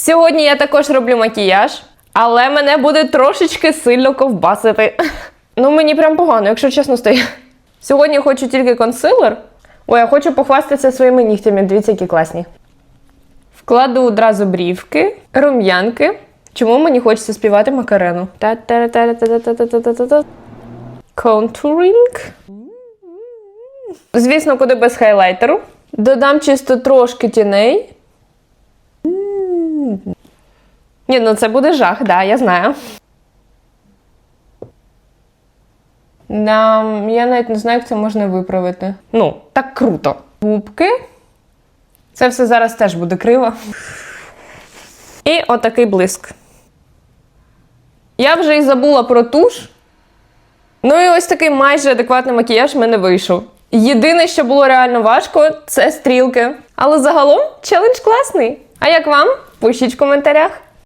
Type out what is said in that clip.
Сьогодні я також роблю макіяж, але мене буде трошечки сильно ковбасити. Ну, мені прям погано, якщо чесно стає. Сьогодні хочу тільки консилер. Ой, я хочу похвастатися своїми нігтями. Дивіться, які класні. Вкладу одразу брівки, рум'янки. Чому мені хочеться співати макарену? Контуринг. Звісно, куди без хайлайтеру. Додам чисто трошки тіней. Ні, ну це буде жах, да, я знаю. Да, я навіть не знаю, як це можна виправити. Ну, так круто. Губки. Це все зараз теж буде криво. І отакий блиск. Я вже і забула про туш. Ну і ось такий майже адекватний макіяж в мене вийшов. Єдине, що було реально важко, це стрілки. Але загалом челендж класний. А як вам? Пишіть в коментарях.